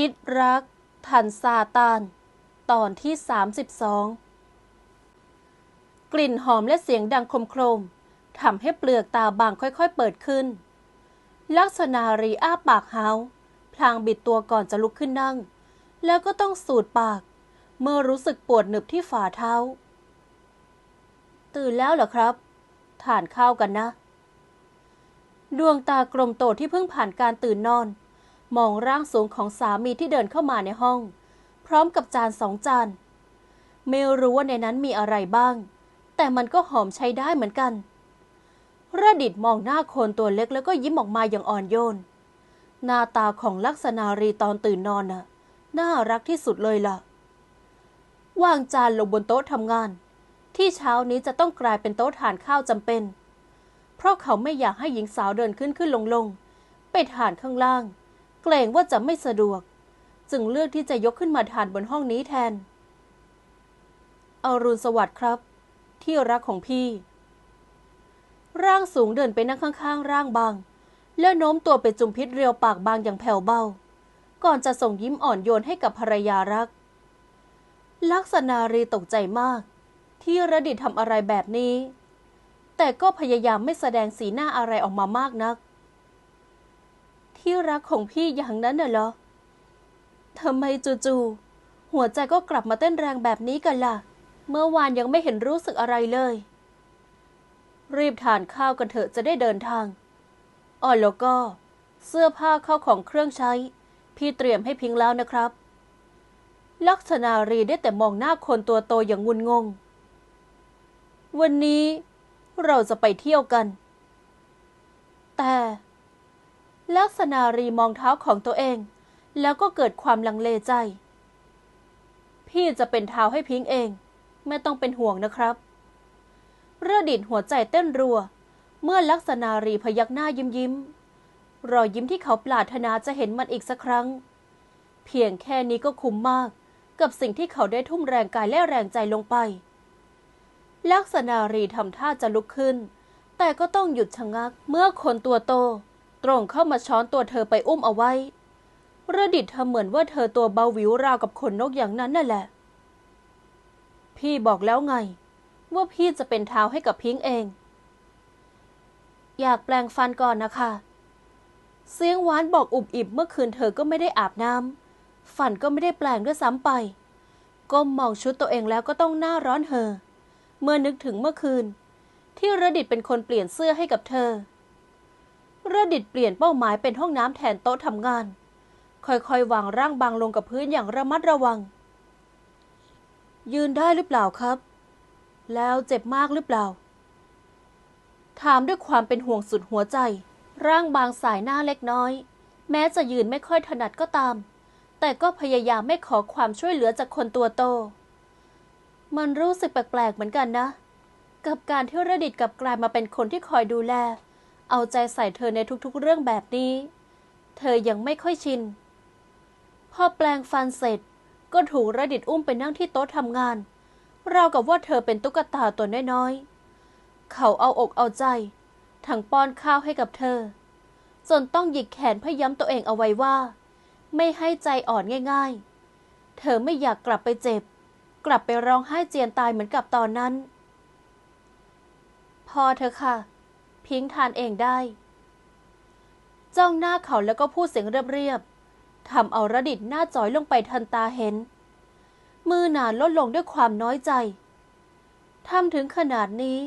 พิษรักทันซาตาน ตอนที่ 32 กลิ่นหอมและเสียงดังคมโครมทำให้เปลือกตาบางค่อยๆเปิดขึ้น ลักษณารีอ้าปากหาพลางบิดตัวก่อนจะลุกขึ้นนั่ง แล้วก็ต้องสูดปาก เมื่อรู้สึกปวดหนึบที่ฝ่าเท้า ตื่นแล้วเหรอครับทานข้าวกันนะ ดวงตากลมโตที่เพิ่งผ่านการตื่นนอน มองร่างสูงของสามีที่เดินเข้ามาในห้อง พร้อมกับจานสองจาน ไม่รู้ว่าในนั้นมีอะไรบ้าง แต่มันก็หอมใช้ได้เหมือนกัน ระดิดมองหน้าคนตัวเล็กแล้วก็ยิ้มออกมาอย่างอ่อนโยน หน้าตาของลักษณารีตอนตื่นนอนน่ะ น่ารักที่สุดเลยล่ะ วางจานลงบนโต๊ะทำงาน ที่เช้านี้จะต้องกลายเป็นโต๊ะทานข้าวจำเป็น เพราะเขาไม่อยากให้หญิงสาวเดินขึ้นขึ้นลงลงไปทานข้างล่าง เกรงว่าจะไม่สะดวก จึงเลือกที่จะยกขึ้นมาทานบนห้องนี้แทน อรุณสวัสดิ์ครับ ที่รักของพี่ ร่างสูงเดินไปนั่งข้างๆ ร่างบาง แล้วโน้มตัวไปจุมพิษเรียวปากบางอย่างแผ่วเบา ก่อนจะส่งยิ้มอ่อนโยนให้กับภรรยารัก ลักษณารีตกใจมาก ที่ระดิษฐ์ทำอะไรแบบนี้ แต่ก็พยายามไม่แสดงสีหน้าอะไรออกมามากนัก ที่รักของพี่อย่างนั้นน่ะเหรอทำไมจู่ๆหัวใจก็กลับมาเต้นแรงแบบนี้กันล่ะ เมื่อวานยังไม่เห็นรู้สึกอะไรเลย รีบทานข้าวกันเถอะจะได้เดินทางอ๋อแล้วก็ เสื้อผ้าเข้าของเครื่องใช้ พี่เตรียมให้พิงแล้วนะครับ ลักษณารีได้แต่มองหน้าคนตัวโตอย่างงุนงง วันนี้เราจะไปเที่ยวกัน แต่ ลักษณารีมองเท้าของตัวเอง แล้วก็เกิดความลังเลใจ พี่จะเป็นเท้าให้พิงเอง ไม่ต้องเป็นห่วงนะครับเรือดิดหัวใจเต้นรัว เมื่อลักษณารีพยักหน้ายิ้มยิ้ม รอยยิ้มที่เขาปรารถนาจะเห็นมันอีกสักครั้ง เพียงแค่นี้ก็คุ้มมากกับสิ่งที่เขาได้ทุ่มแรงกายและแรงใจลงไป ลักษณารีทำท่าจะลุกขึ้น แต่ก็ต้องหยุดชะงักเมื่อคนตัวโต ตรงเข้ามาช้อนตัวเธอไปอุ้มเอาไว้ระดิษฐ์ทำเหมือนว่าเธอตัวเบาวิวราวกับขนนกอย่างนั้นนั่นแหละ พี่บอกแล้วไง ว่าพี่จะเป็นเท้าให้กับพิงค์เอง อยากแปลงฟันก่อนนะคะ เสียงหวานบอกอุบอิบเมื่อคืนเธอก็ไม่ได้อาบน้ำฟันก็ไม่ได้แปลงด้วยซ้ำไป ก้มมองชุดตัวเองแล้วก็ต้องหน้าร้อนเฮอเมื่อนึกถึงเมื่อคืน ที่ระดิษฐ์เป็นคนเปลี่ยนเสื้อให้กับเธอ ระดิษฐ์เปลี่ยนเป้าหมายเป็นห้องน้ำแทนโต๊ะทำงาน ค่อยๆ วางร่างบางลงกับพื้นอย่างระมัดระวัง ยืนได้หรือเปล่าครับ แล้วเจ็บมากหรือเปล่า ถามด้วยความเป็นห่วงสุดหัวใจ ร่างบางสายหน้าเล็กน้อย แม้จะยืนไม่ค่อยถนัดก็ตาม แต่ก็พยายามไม่ขอความช่วยเหลือจากคนตัวโต มันรู้สึกแปลกๆเหมือนกันนะ กับการที่ระดิษฐ์กลับกลายมาเป็นคนที่คอยดูแล เอาใจใส่เธอในทุกๆเรื่องแบบนี้ เธอยังไม่ค่อยชิน พอแปลงฟันเสร็จก็ถูกระดิษฐ์อุ้มไปนั่งที่โต๊ะทำงาน ราวกับว่าเธอเป็นตุ๊กตาตัวน้อยๆ เขาเอาอกเอาใจ ทั้งป้อนข้าวให้กับเธอ จนต้องหยิกแขนเพื่อย้ำตัวเองเอาไว้ว่า ไม่ให้ใจอ่อนง่าย ๆ เธอไม่อยากกลับไปเจ็บ กลับไปร้องไห้เจียนตายเหมือนกับตอนนั้น พอเธอค่ะ พิงค์ทานเองได้ จ้องหน้าเขาแล้วก็พูดเสียงเรียบๆทำเอาระดิษหน้าจอยลงไปทันตาเห็น มือหนาลดลงด้วยความน้อยใจทำถึงขนาดนี้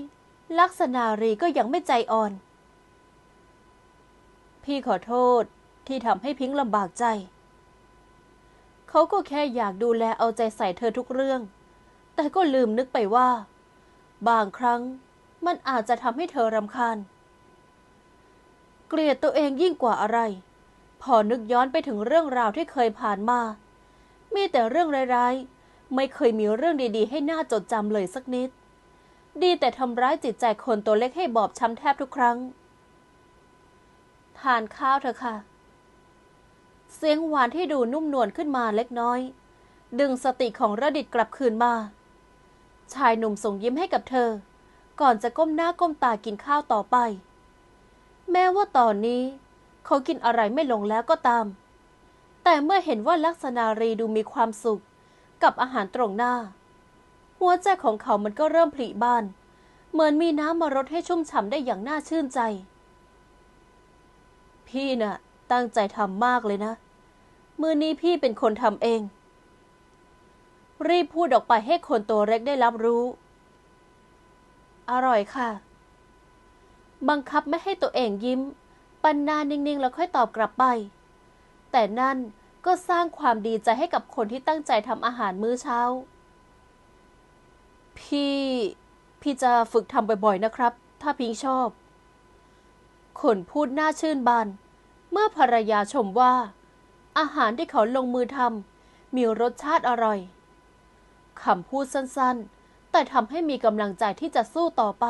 ลักษณารีก็ยังไม่ใจอ่อน พี่ขอโทษที่ทำให้พิงลำบากใจ เขาก็แค่อยากดูแลเอาใจใส่เธอทุกเรื่อง แต่ก็ลืมนึกไปว่า บางครั้ง มันอาจจะทำให้เธอรำคาญ เกลียดตัวเองยิ่งกว่าอะไร พอนึกย้อนไปถึงเรื่องราวที่เคยผ่านมา มีแต่เรื่องร้ายๆ ไม่เคยมีเรื่องดีๆ ให้น่าจดจำเลยสักนิด ดีแต่ทำร้ายจิตใจคนตัวเล็กให้บอบช้ำแทบทุกครั้ง ทานข้าวเถอะค่ะ เสียงหวานที่ดูนุ่มนวลขึ้นมาเล็กน้อย ดึงสติของระดิษกลับคืนมา ชายหนุ่มส่งยิ้มให้กับเธอ ก่อนจะก้มหน้าก้มตากินข้าวต่อไป แม้ว่าตอนนี้ เขากินอะไรไม่ลงแล้วก็ตาม แต่เมื่อเห็นว่าลักษณารีดูมีความสุข กับอาหารตรงหน้า หัวใจของเขามันก็เริ่มผลิบาน เหมือนมีน้ำมารดให้ชุ่มฉ่ำได้อย่างน่าชื่นใจ พี่น่ะ ตั้งใจทำมากเลยนะ มือนี้พี่เป็นคนทำเอง รีบพูดออกไปให้คนตัวเล็กได้รับรู้ อร่อยค่ะ บังคับไม่ให้ตัวเองยิ้ม ปันนานิ่งๆ แล้วค่อยตอบกลับไป แต่นั่นก็สร้างความดีใจให้กับคนที่ตั้งใจทำอาหารมื้อเช้า พี่ พี่จะฝึกทำบ่อยๆนะครับ ถ้าพิงชอบ คนพูดหน้าชื่นบาน เมื่อภรรยาชมว่า อาหารที่เขาลงมือทำมีรสชาติอร่อยคำพูดสั้นๆ แต่ทำให้มีกำลังใจที่จะสู้ต่อไป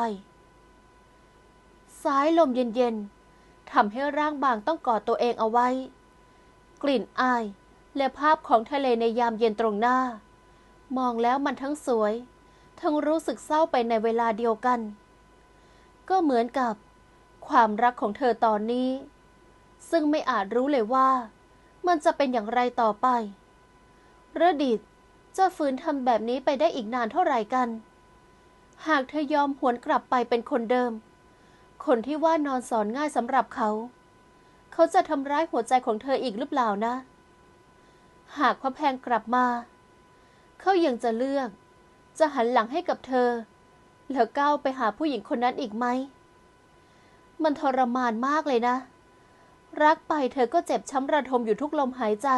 สายลมเย็นๆทำให้ร่างบางต้องกอดตัวเองเอาไว้ กลิ่นอายและภาพของทะเลในยามเย็นตรงหน้า มองแล้วมันทั้งสวย ทั้งรู้สึกเศร้าไปในเวลาเดียวกัน ก็เหมือนกับ ความรักของเธอตอนนี้ ซึ่งไม่อาจรู้เลยว่า มันจะเป็นอย่างไรต่อไป ระดิษ จะฝืนทำแบบนี้ไปได้อีกนานเท่าไหร่กัน หากเธอยอมหวนกลับไปเป็นคนเดิม คนที่ว่านอนสอนง่ายสำหรับเขา เขาจะทำร้ายหัวใจของเธออีกหรือเปล่านะ หากพระแพงกลับมา เขายังจะเลือก จะหันหลังให้กับเธอ แล้วก้าวไปหาผู้หญิงคนนั้นอีกไหม มันทรมานมากเลยนะ รักไปเธอก็เจ็บช้ำระทมอยู่ทุกลมหายใจ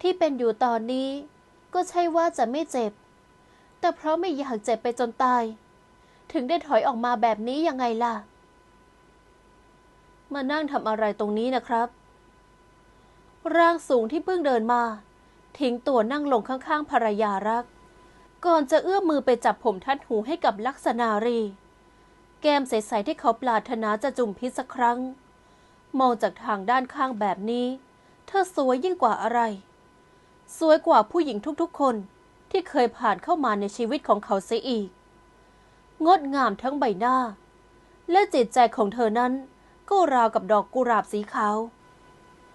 ที่เป็นอยู่ตอนนี้ ก็ใช่ว่าจะไม่เจ็บ แต่เพราะไม่อยากเจ็บไปจนตาย ถึงได้ถอยออกมาแบบนี้ยังไงล่ะ มานั่งทำอะไรตรงนี้นะครับ ร่างสูงที่เพิ่งเดินมา ทิ้งตัวนั่งลงข้างๆภรรยารัก ก่อนจะเอื้อมมือไปจับผมทัดหูให้กับลักษณารี แก้มใสๆที่เขาปรารถนาจะจุ่มพิษสักครั้ง มองจากทางด้านข้างแบบนี้ เธอสวยยิ่งกว่าอะไร สวยกว่าผู้หญิงทุกๆ คนที่เคยผ่านเข้ามาในชีวิตของเขาเสียอีก งดงามทั้งใบหน้า และจิตใจของเธอนั้นก็ราวกับดอกกุหลาบสีขาว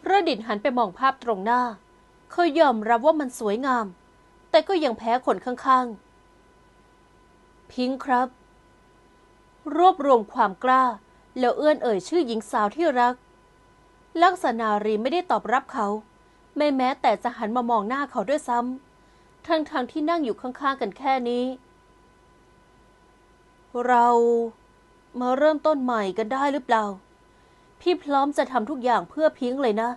ระดิษหันไปมองภาพตรงหน้าเขายอมรับว่ามันสวยงาม แต่ก็ยังแพ้คนข้างๆ พิงค์ครับ รวบรวมความกล้า แล้วเอื้อนเอ่ยชื่อหญิงสาวที่รัก ลักษณารีไม่ได้ตอบรับเขา ไม่แม้แต่จะหันมามองหน้าเขาด้วยซ้ำทั้งๆทที่นั่งอยู่ข้างๆกันแค่นี้ เรามาเริ่มต้นใหม่กันได้หรือเปล่า พี่พร้อมจะทำทุกอย่างเพื่อพิงเลยนะ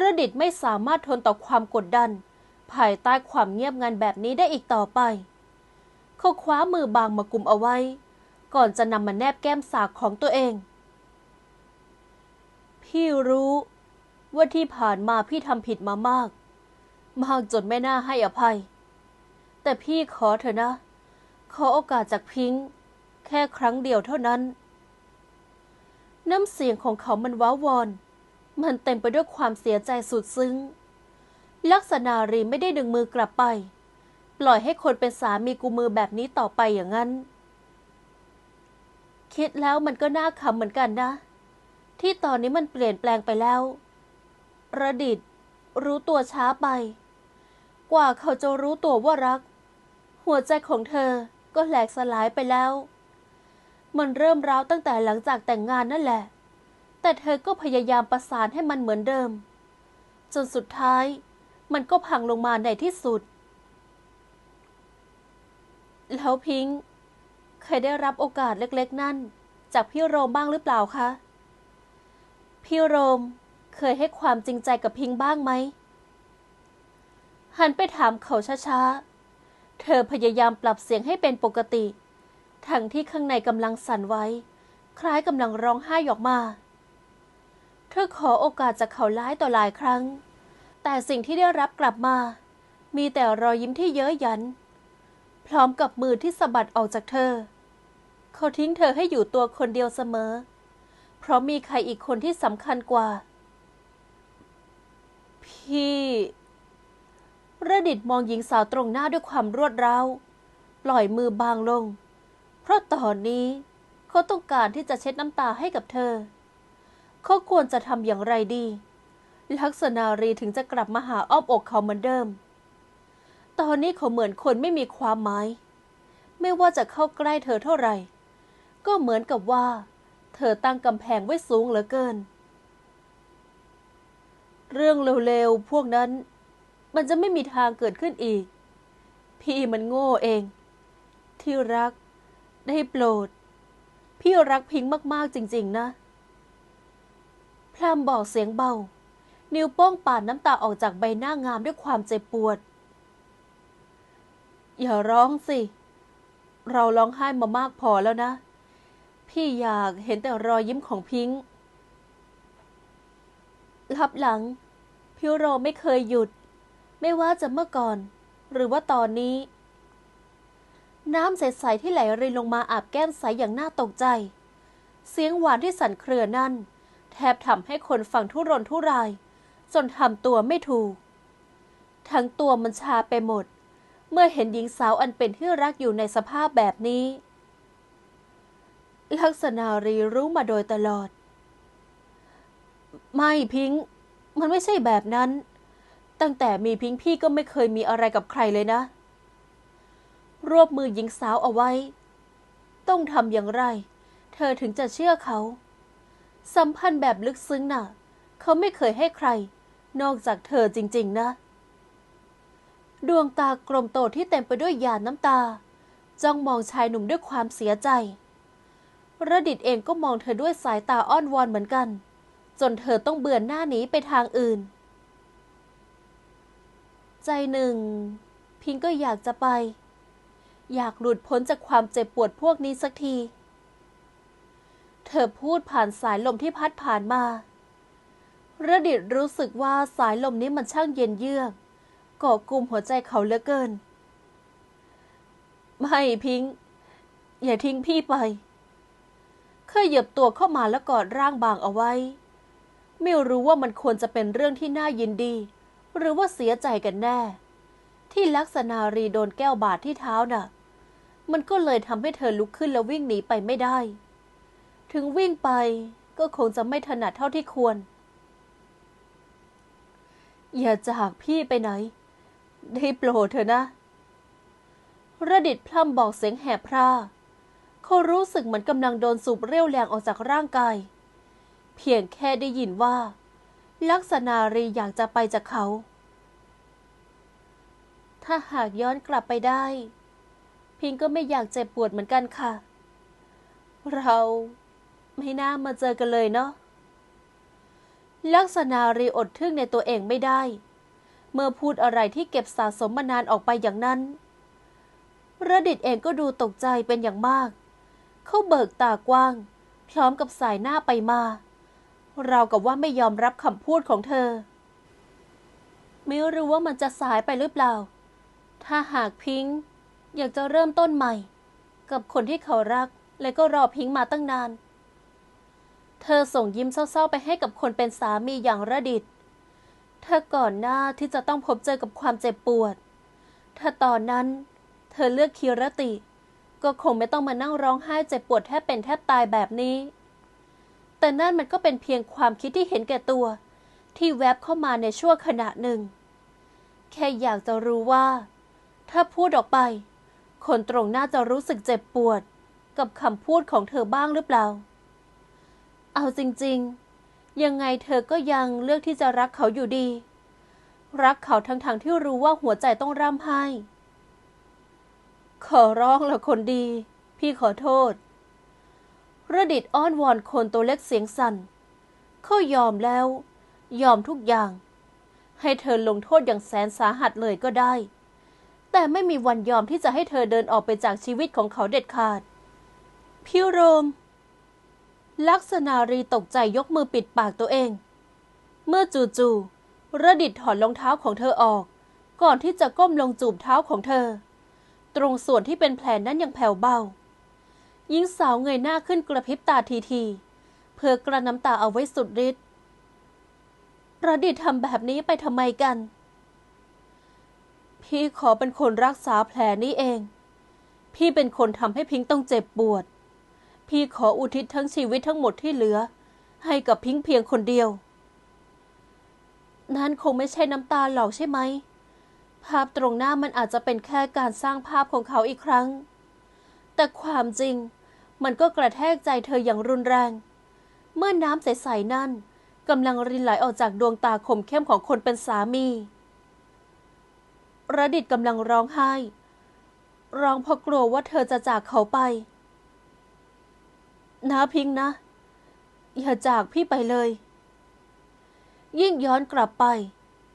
ระดิษฐ์ไม่สามารถทนต่อความกดดัน ภายใต้ความเงียบงันแบบนี้ได้อีกต่อไป เขาคว้ามือบางมากุมเอาไว้ ก่อนจะนำมาแนบแก้มสากของตัวเอง พี่รู้ ว่าที่ผ่านมาพี่ทำผิดมามาก มากจนไม่น่าให้อภัย แต่พี่ขอเถอะนะ ขอโอกาสจากพิงค์แค่ครั้งเดียวเท่านั้น น้ำเสียงของเขามันว้าวอน มันเต็มไปด้วยความเสียใจสุดซึ้ง ลักษณารีไม่ได้ดึงมือกลับไป ปล่อยให้คนเป็นสามีกูมือแบบนี้ต่อไปอย่างนั้น คิดแล้วมันก็น่าขำเหมือนกันนะ ที่ตอนนี้มันเปลี่ยนแปลงไปแล้ว ระดิษฐ์รู้ตัวช้าไป กว่าเขาจะรู้ตัวว่ารัก หัวใจของเธอก็แหลกสลายไปแล้ว มันเริ่มร้าวตั้งแต่หลังจากแต่งงานนั่นแหละ แต่เธอก็พยายามประสานให้มันเหมือนเดิม จนสุดท้ายมันก็พังลงมาในที่สุด แล้วพิงค์เคยได้รับโอกาสเล็กๆ นั่น จากพี่โรมบ้างหรือเปล่าคะ พี่โรม เคยให้ความจริงใจกับพิงค์บ้างไหม หันไปถามเขาช้าๆ เธอพยายามปรับเสียงให้เป็นปกติ ทั้งที่ข้างในกำลังสั่นไว้คล้ายกำลังร้องไห้ออกมา เธอขอโอกาสจากเขาหลายต่อหลายครั้ง แต่สิ่งที่ได้รับกลับมา มีแต่รอยยิ้มที่เย้ยหยัน พร้อมกับมือที่สะบัดออกจากเธอ เขาทิ้งเธอให้อยู่ตัวคนเดียวเสมอ เพราะมีใครอีกคนที่สำคัญกว่า พี่ระดิษฐ์มองหญิงสาวตรงหน้าด้วยความรวดร้าวปล่อยมือบางลง เพราะตอนนี้เขาต้องการที่จะเช็ดน้ำตาให้กับเธอ เขาควรจะทำอย่างไรดี ลักษณารีถึงจะกลับมาหาอ้อมอกเขาเหมือนเดิม ตอนนี้เขาเหมือนคนไม่มีความหมาย ไม่ว่าจะเข้าใกล้เธอเท่าไหร่ ก็เหมือนกับว่า เธอตั้งกำแพงไว้สูงเหลือเกิน เรื่องเร็วๆ พวกนั้น มันจะไม่มีทางเกิดขึ้นอีก พี่มันโง่เอง ที่รัก ได้โปรด พี่รักพิงค์มากๆจริง ๆ นะ พรามบอกเสียงเบา นิ้วโป้งปาดน้ำตาออกจากใบหน้างามด้วยความเจ็บปวด อย่าร้องสิ เราร้องไห้มามากพอแล้วนะ พี่อยากเห็นแต่รอยยิ้มของพิงค์รับหลัง พี่โรไม่เคยหยุด ไม่ว่าจะเมื่อก่อน หรือว่าตอนนี้ น้ำใสๆที่ไหลรินลงมาอาบแก้มใสอย่างน่าตกใจ เสียงหวานที่สั่นเครือนั่น แทบทำให้คนฟังทุรนทุราย จนทำตัวไม่ถูก ทั้งตัวมันชาไปหมด เมื่อเห็นหญิงสาวอันเป็นที่รักอยู่ในสภาพแบบนี้ ลักษณารีรู้มาโดยตลอด ไม่พิงค์ มันไม่ใช่แบบนั้น ตั้งแต่มีพิงพี่ก็ไม่เคยมีอะไรกับใครเลยนะ รวบมือหญิงสาวเอาไว้ ต้องทำอย่างไร เธอถึงจะเชื่อเขา สัมพันธ์แบบลึกซึ้งน่ะ เขาไม่เคยให้ใคร นอกจากเธอจริง ๆ นะ ดวงตากลมโตที่เต็มไปด้วยหยาดน้ำตา จ้องมองชายหนุ่มด้วยความเสียใจระดิตเองก็มองเธอด้วยสายตาอ้อนวอนเหมือนกัน จนเธอต้องเบื่อหน้าหนีไปทางอื่น ใจหนึ่ง พิงก็อยากจะไป อยากหลุดพ้นจากความเจ็บปวดพวกนี้สักที เธอพูดผ่านสายลมที่พัดผ่านมาระดิตรู้สึกว่าสายลมนี้มันช่างเย็นเยือกเกาะกลุ่มหัวใจเขาเหลือเกิน ไม่พิง อย่าทิ้งพี่ไปเคยเหยียบตัวเข้ามาแล้วกอดร่างบางเอาไว้ ไม่รู้ว่ามันควรจะเป็นเรื่องที่น่ายินดี หรือว่าเสียใจกันแน่ ที่ลักษณารีโดนแก้วบาดที่เท้าน่ะ มันก็เลยทำให้เธอลุกขึ้นแล้ววิ่งหนีไปไม่ได้ ถึงวิ่งไปก็คงจะไม่ถนัดเท่าที่ควร อย่าจากพี่ไปไหน ได้โปรดเถอะนะ ระดิตพร่ำบอกเสียงแหบพร่าเขารู้สึกเหมือนกำลังโดนสูบเรี่ยวแรงออกจากร่างกาย เพียงแค่ได้ยินว่า ลักษณารีอยากจะไปจากเขา ถ้าหากย้อนกลับไปได้ พิงก็ไม่อยากเจ็บปวดเหมือนกันค่ะ เราไม่น่ามาเจอกันเลยเนาะลักษณารีอดทึ่งในตัวเองไม่ได้ เมื่อพูดอะไรที่เก็บสะสมมานานออกไปอย่างนั้นระดิตเองก็ดูตกใจเป็นอย่างมาก เขาเบิกตากว้าง พร้อมกับสายหน้าไปมา ราวกับว่าไม่ยอมรับคำพูดของเธอ ไม่รู้ว่ามันจะสายไปหรือเปล่า ถ้าหากพิงค์อยากจะเริ่มต้นใหม่ กับคนที่เขารักและก็รอพิงค์มาตั้งนาน เธอส่งยิ้มเศร้าๆไปให้กับคนเป็นสามีอย่างระดิตเธอก่อนหน้าที่จะต้องพบเจอกับความเจ็บปวด ถ้าตอนนั้น เธอเลือกคีรติ ก็คงไม่ต้องมานั่งร้องไห้เจ็บปวดแทบเป็นแทบตายแบบนี้ แต่นั่นมันก็เป็นเพียงความคิดที่เห็นแก่ตัว ที่แวบเข้ามาในชั่วขณะหนึ่ง แค่อยากจะรู้ว่า ถ้าพูดออกไป คนตรงหน้าจะรู้สึกเจ็บปวด กับคำพูดของเธอบ้างหรือเปล่า เอาจริงๆ ยังไงเธอก็ยังเลือกที่จะรักเขาอยู่ดี รักเขาทั้งๆทที่รู้ว่าหัวใจต้องร่ำไห้ ขอร้องละคนดี พี่ขอโทษ ระดิตอ้อนวอนคนตัวเล็กเสียงสั่นเขายอมแล้ว ยอมทุกอย่าง ให้เธอลงโทษอย่างแสนสาหัสเลยก็ได้ แต่ไม่มีวันยอมที่จะให้เธอเดินออกไปจากชีวิตของเขาเด็ดขาดพี่โรม ลักษณารีตกใจยกมือปิดปากตัวเอง เมื่อจู่ๆระดิตถอดรองเท้าของเธอออก ก่อนที่จะก้มลงจูบเท้าของเธอ ตรงส่วนที่เป็นแผลนั้นยังแผ่วเบา หญิงสาวเงยหน้าขึ้นกระพริบตาทีๆเพื่อกระน้ำตาเอาไว้สุดฤทธิ์ประดิตทำแบบนี้ไปทำไมกัน พี่ขอเป็นคนรักษาแผลนี้เอง พี่เป็นคนทำให้พิงค์ต้องเจ็บปวด พี่ขออุทิศทั้งชีวิตทั้งหมดที่เหลือ ให้กับพิงค์เพียงคนเดียว นั่นคงไม่ใช่น้ำตาหรอกใช่ไหม ภาพตรงหน้ามันอาจจะเป็นแค่การสร้างภาพของเขาอีกครั้ง แต่ความจริงมันก็กระแทกใจเธออย่างรุนแรง เมื่อน้ำใสๆนั่นกำลังรินไหลออกจากดวงตาคมเข้มของคนเป็นสามี ระดิตกำลังร้องไห้ ร้องเพราะกลัวว่าเธอจะจากเขาไป นะพิงค์นะ อย่าจากพี่ไปเลย ยิ่งย้อนกลับไป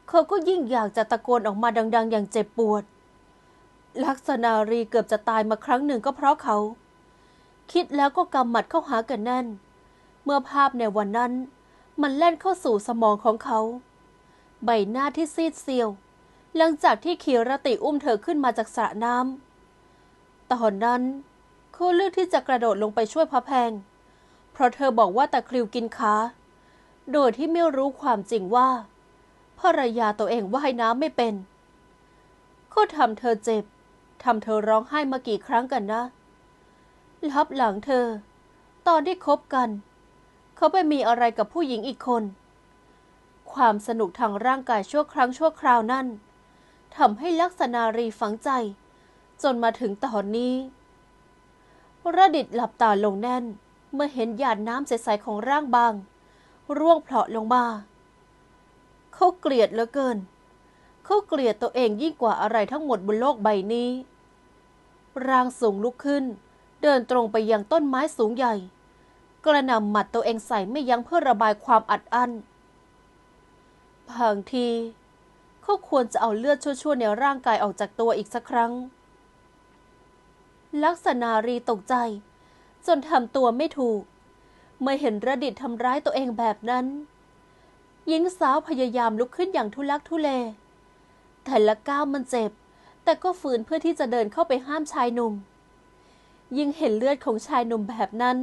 เขาก็ยิ่งอยากจะตะโกนออกมาดัง ๆ อย่างเจ็บปวด ลักษณารีเกือบจะตายมาครั้งหนึ่งก็เพราะเขา คิดแล้วก็กำหมัดเข้าหากันแน่น เมื่อภาพในวันนั้น มันแล่นเข้าสู่สมองของเขา ใบหน้าที่ซีดเซียว หลังจากที่คีรติอุ้มเธอขึ้นมาจากสระน้ำตอนนั้นเขาเลือกที่จะกระโดดลงไปช่วยพระแพง เพราะเธอบอกว่าตะคริวกินขาโดยที่ไม่รู้ความจริงว่าภรรยาตัวเองว่ายน้ำไม่เป็นเขาทำเธอเจ็บ ทำเธอร้องไห้มากี่ครั้งกันนะลับหลังเธอ ตอนที่คบกัน เขาไปมีอะไรกับผู้หญิงอีกคน ความสนุกทางร่างกายชั่วครั้งชั่วคราวนั่นทำให้ลักษณารีฝังใจ จนมาถึงตอนนี้ ระดิตหลับตาลงแน่น เมื่อเห็นหยาดน้ำใสๆของร่างบาง ร่วงเพลาะลงมา เขาเกลียดเหลือเกิน เขาเกลียดตัวเองยิ่งกว่าอะไรทั้งหมดบนโลกใบนี้ ร่างสูงลุกขึ้น เดินตรงไปยังต้นไม้สูงใหญ่ กระหน่ำหมัดตัวเองใส่ไม่ยั้งเพื่อระบายความอัดอั้นบางทีเขาควรจะเอาเลือดชั่วๆในร่างกายออกจากตัวอีกสักครั้ง ลักษณารีตกใจ จนทำตัวไม่ถูก เมื่อเห็นระดิตทำร้ายตัวเองแบบนั้น หญิงสาวพยายามลุกขึ้นอย่างทุลักทุเล แต่ละก้าวมันเจ็บ แต่ก็ฝืนเพื่อที่จะเดินเข้าไปห้ามชายหนุ่ม ยิ่งเห็นเลือดของชายหนุ่มแบบนั้น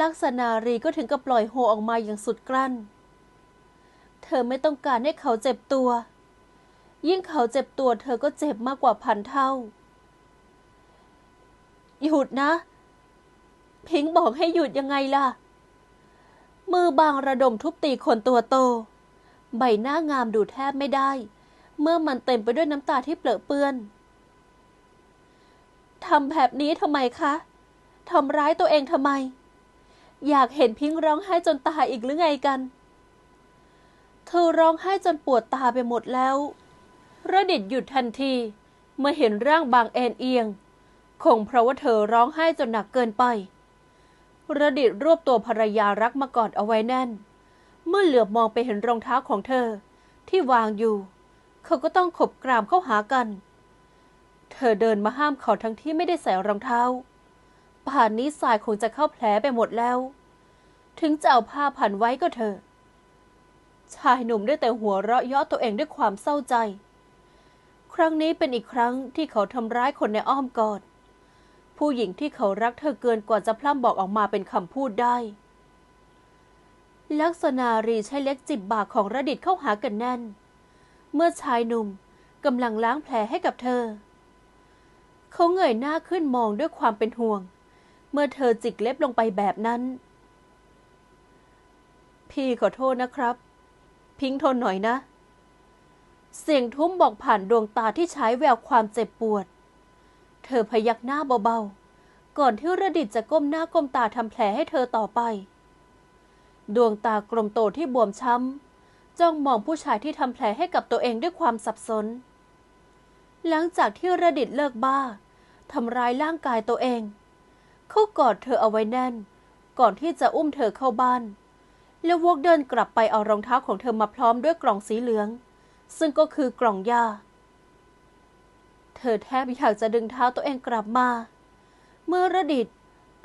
ลักษณารีก็ถึงกับปล่อยโฮออกมาอย่างสุดกลั้น เธอไม่ต้องการให้เขาเจ็บตัว ยิ่งเขาเจ็บตัวเธอก็เจ็บมากกว่าพันเท่า หยุดนะ พิงค์บอกให้หยุดยังไงล่ะ มือบางระดมทุบตีคนตัวโต ใบหน้างามดูแทบไม่ได้ เมื่อมันเต็มไปด้วยน้ำตาที่เปรอะเปื้อนทำแบบนี้ทำไมคะทำร้ายตัวเองทำไม อยากเห็นพิงค์ร้องไห้จนตายอีกหรือไงกัน เธอร้องไห้จนปวดตาไปหมดแล้วระดิตหยุดทันทีเมื่อเห็นร่างบางเอ็นเอียง คงเพราะว่าเธอร้องไห้จนหนักเกินไประดิตรวบตัวภรรยารักมากอดเอาไว้แน่น เมื่อเหลือบมองไปเห็นรองเท้าของเธอที่วางอยู่ เขาก็ต้องขบกรามเข้าหากัน เธอเดินมาห้ามเขาทั้งที่ไม่ได้ใส่รองเท้าป่านนี้สายคงจะเข้าแผลไปหมดแล้ว ถึงจะเอาผ้าพันไว้ก็เถอะชายหนุ่มได้แต่หัวเราะเยาะตัวเองด้วยความเศร้าใจ ครั้งนี้เป็นอีกครั้งที่เขาทำร้ายคนในอ้อมกอด ผู้หญิงที่เขารักเธอเกินกว่าจะพร่ำบอกออกมาเป็นคำพูดได้ ลักษณารีใช้เล็กจิบบากของระดิตเข้าหากันแน่น เมื่อชายหนุ่มกำลังล้างแผลให้กับเธอ เขาเงยหน้าขึ้นมองด้วยความเป็นห่วง เมื่อเธอจิกเล็บลงไปแบบนั้น พี่ขอโทษนะครับ พิงค์ทนหน่อยนะ เสียงทุ้มบอกผ่านดวงตาที่ใช้แววความเจ็บปวด เธอพยักหน้าเบาๆ ก่อนที่ระดิตจะก้มหน้าก้มตาทำแผลให้เธอต่อไป ดวงตากลมโตที่บวมช้ำ จ้องมองผู้ชายที่ทำแผลให้กับตัวเองด้วยความสับสน หลังจากที่ระดิตเลิกบ้าทำร้ายร่างกายตัวเอง เขากอดเธอเอาไว้แน่น ก่อนที่จะอุ้มเธอเข้าบ้าน แล้ววกเดินกลับไปเอารองเท้าของเธอมาพร้อมด้วยกล่องสีเหลือง ซึ่งก็คือกล่องยาเธอแทบอยากจะดึงเท้าตัวเองกลับมา เมื่อระดิต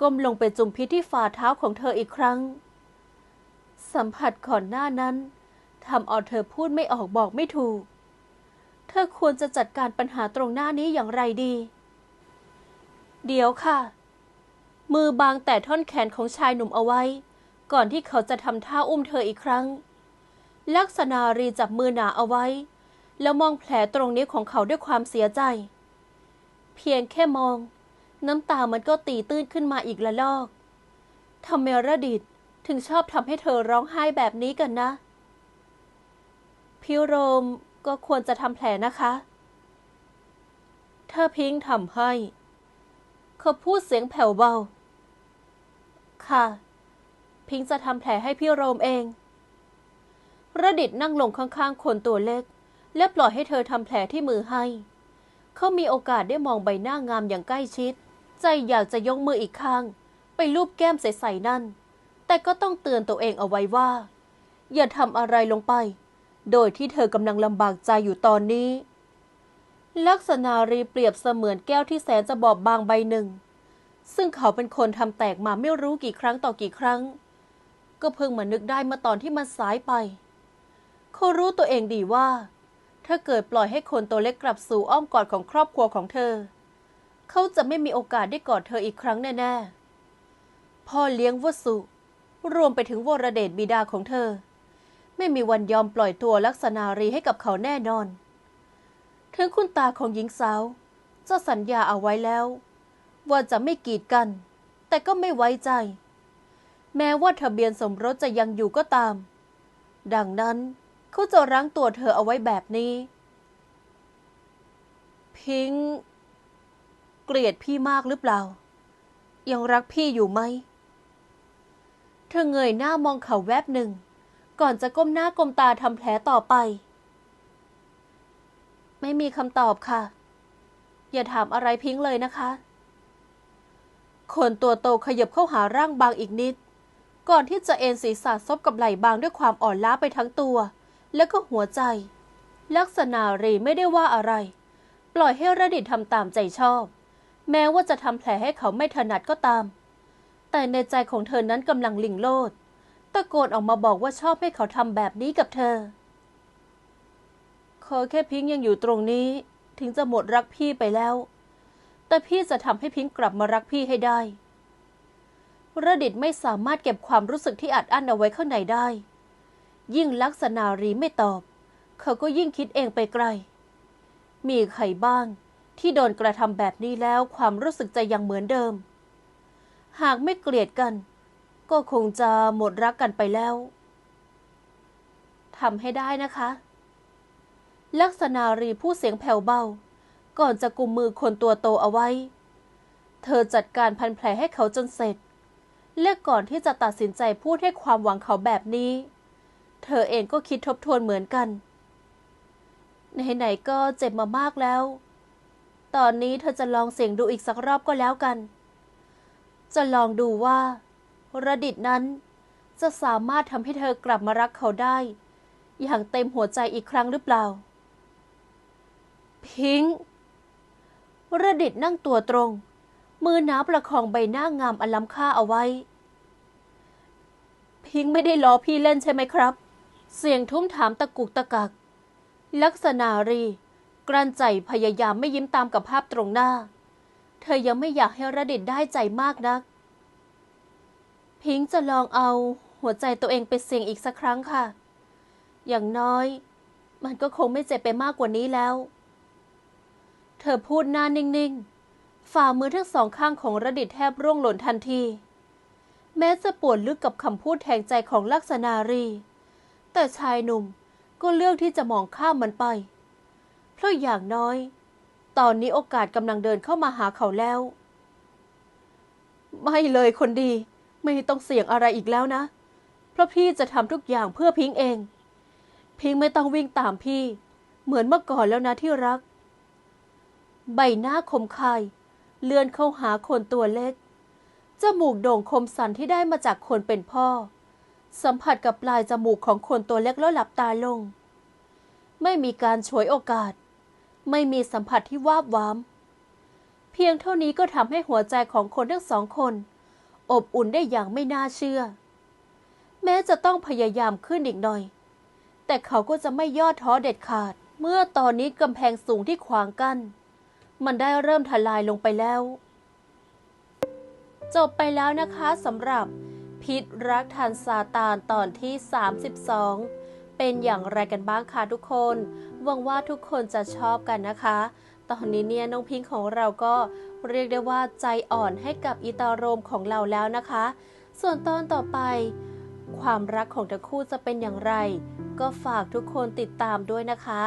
ก้มลงไปจุ่มพิษที่ฝ่าเท้าของเธออีกครั้ง สัมผัสก่อนหน้านั้น ทำเอาเธอพูดไม่ออกบอกไม่ถูก เธอควรจะจัดการปัญหาตรงหน้านี้อย่างไรดี เดี๋ยวค่ะ มือบางแต่ท่อนแขนของชายหนุ่มเอาไว้ ก่อนที่เขาจะทำท่าอุ้มเธออีกครั้ง ลักษณารีจับมือหนาเอาไว้ แล้วมองแผลตรงนี้ของเขาด้วยความเสียใจ เพียงแค่มอง น้ำตามันก็ตีตื้นขึ้นมาอีกละลอกทำไมระดิตถึงชอบทำให้เธอร้องไห้แบบนี้กันนะ พี่โรมก็ควรจะทำแผลนะคะ ถ้าพิงทำให้เขาพูดเสียงแผ่วเบา ค่ะ พิงจะทำแผลให้พี่โรมเอง ระดิตนั่งลงข้างๆ คนตัวเล็ก และปล่อยให้เธอทำแผลที่มือให้ เขามีโอกาสได้มองใบหน้างามอย่างใกล้ชิด ใจอยากจะยกมืออีกข้าง ไปลูบแก้มใสๆนั่น แต่ก็ต้องเตือนตัวเองเอาไว้ว่า อย่าทำอะไรลงไป โดยที่เธอกำลังลำบากใจอยู่ตอนนี้ ลักษณารีเปรียบเสมือนแก้วที่แสนจะบอบบางใบหนึ่ง ซึ่งเขาเป็นคนทำแตกมาไม่รู้กี่ครั้งต่อกี่ครั้ง ก็เพิ่งมานึกได้มื่อตอนที่มันสายไปเขารู้ตัวเองดีว่า ถ้าเกิดปล่อยให้คนตัวเล็กกลับสู่อ้อมกอดของครอบครัวของเธอ เขาจะไม่มีโอกาสได้กอดเธออีกครั้งแน่ๆพ่อเลี้ยงวสุ รวมไปถึงวรเดชบิดาของเธอ ไม่มีวันยอมปล่อยตัวลักษณารีให้กับเขาแน่นอน ถึงคุณตาของหญิงสาวจะสัญญาเอาไว้แล้ว ว่าจะไม่กีดกัน แต่ก็ไม่ไว้ใจ แม้ว่าทะเบียนสมรสจะยังอยู่ก็ตาม ดังนั้นเขาจะรั้งตัวเธอเอาไว้แบบนี้ พิงเกลียดพี่มากหรือเปล่า ยังรักพี่อยู่ไหม เธอเงยหน้ามองเขาแวบหนึ่ง ก่อนจะก้มหน้าก้มตาทำแผลต่อไป ไม่มีคำตอบค่ะ อย่าถามอะไรพิงค์เลยนะคะคนตัวโตขยับเข้าหาร่างบางอีกนิด ก่อนที่จะเอนศีรษะซบกับไหล่บางด้วยความอ่อนล้าไปทั้งตัว แล้วก็หัวใจ ลักษณะรีไม่ได้ว่าอะไร ปล่อยให้ระดิตทำตามใจชอบ แม้ว่าจะทำแผลให้เขาไม่ถนัดก็ตาม แต่ในใจของเธอนั้นกำลังลิงโลด ตะโกนออกมาบอกว่าชอบให้เขาทำแบบนี้กับเธอ ขอแค่พิงยังอยู่ตรงนี้ ถึงจะหมดรักพี่ไปแล้ว แต่พี่จะทำให้พิงกลับมารักพี่ให้ได้ระดิตไม่สามารถเก็บความรู้สึกที่อัดอั้นเอาไว้ข้างในได้ ยิ่งลักษณารีไม่ตอบ เขาก็ยิ่งคิดเองไปไกล มีใครบ้าง ที่โดนกระทำแบบนี้แล้วความรู้สึกจะยังเหมือนเดิม หากไม่เกลียดกัน ก็คงจะหมดรักกันไปแล้วทำให้ได้นะคะ ลักษณารีพูดเสียงแผ่วเบา ก่อนจะกุมมือคนตัวโตเอาไว้ เธอจัดการพันแผลให้เขาจนเสร็จ และก่อนที่จะตัดสินใจพูดให้ความหวังเขาแบบนี้ เธอเองก็คิดทบทวนเหมือนกัน ไหนๆก็เจ็บมามากแล้ว ตอนนี้เธอจะลองเสี่ยงดูอีกสักรอบก็แล้วกัน จะลองดูว่า ระดิตนั้น จะสามารถทำให้เธอกลับมารักเขาได้ อย่างเต็มหัวใจอีกครั้งหรือเปล่า พิงค์ระดิตนั่งตัวตรง มือหนาประคองใบหน้างามอล้ำค่าเอาไว้ พิงค์ไม่ได้ล้อพี่เล่นใช่ไหมครับ เสียงทุ้มถามตะกุกตะกัก ลักษณารี กลั้นใจพยายามไม่ยิ้มตามกับภาพตรงหน้า เธอยังไม่อยากให้ระดิตได้ใจมากนัก พิงค์จะลองเอาหัวใจตัวเองไปเสี่ยงอีกสักครั้งค่ะ อย่างน้อย มันก็คงไม่เจ็บไปมากกว่านี้แล้ว เธอพูดหน้านิ่งๆ ฝ่ามือทั้งสองข้างของระดิตแทบร่วงหล่นทันที แม้จะปวดลึกกับคำพูดแทงใจของลักษณารี แต่ชายหนุ่มก็เลือกที่จะมองข้ามมันไป เพราะอย่างน้อย ตอนนี้โอกาสกำลังเดินเข้ามาหาเขาแล้ว ไม่เลยคนดี ไม่ต้องเสี่ยงอะไรอีกแล้วนะ เพราะพี่จะทำทุกอย่างเพื่อพิงเอง พิงไม่ต้องวิ่งตามพี่ เหมือนเมื่อก่อนแล้วนะที่รัก ใบหน้าคมคาย เลื่อนเข้าหาคนตัวเล็ก จมูกโด่งคมสันที่ได้มาจากคนเป็นพ่อ สัมผัสกับปลายจมูกของคนตัวเล็กแล้วหลับตาลง ไม่มีการฉวยโอกาส ไม่มีสัมผัสที่วาบวามเพียงเท่านี้ก็ทำให้หัวใจของคนทั้งสองคน อบอุ่นได้อย่างไม่น่าเชื่อ แม้จะต้องพยายามขึ้นอีกหน่อย แต่เขาก็จะไม่ย่อท้อเด็ดขาด เมื่อตอนนี้กำแพงสูงที่ขวางกัน้น มันได้เริ่มทลายลงไปแล้ว จบไปแล้วนะคะสำหรับพิษรักทานซาตานตอนที่ 32 เป็นอย่างไรกันบ้างคะทุกคน หวังว่าทุกคนจะชอบกันนะคะ ตอนนี้เนี่ยน้องพิงค์ของเราก็เรียกได้ว่าใจอ่อนให้กับอีตาโรมของเราแล้วนะคะ ส่วนตอนต่อไป ความรักของทั้งคู่จะเป็นอย่างไร ก็ฝากทุกคนติดตามด้วยนะคะ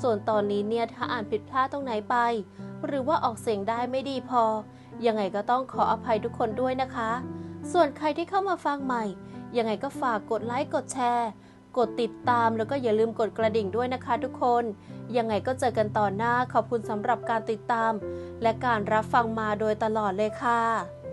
ส่วนตอนนี้เนี่ยถ้าอ่านผิดพลาดตรงไหนไป หรือว่าออกเสียงได้ไม่ดีพอ ยังไงก็ต้องขออภัยทุกคนด้วยนะคะ ส่วนใครที่เข้ามาฟังใหม่ ยังไงก็ฝากกดไลค์กดแชร์ กดติดตามแล้วก็อย่าลืมกดกระดิ่งด้วยนะคะทุกคน ยังไงก็เจอกันตอนหน้าขอบคุณสำหรับการติดตาม และการรับฟังมาโดยตลอดเลยค่ะ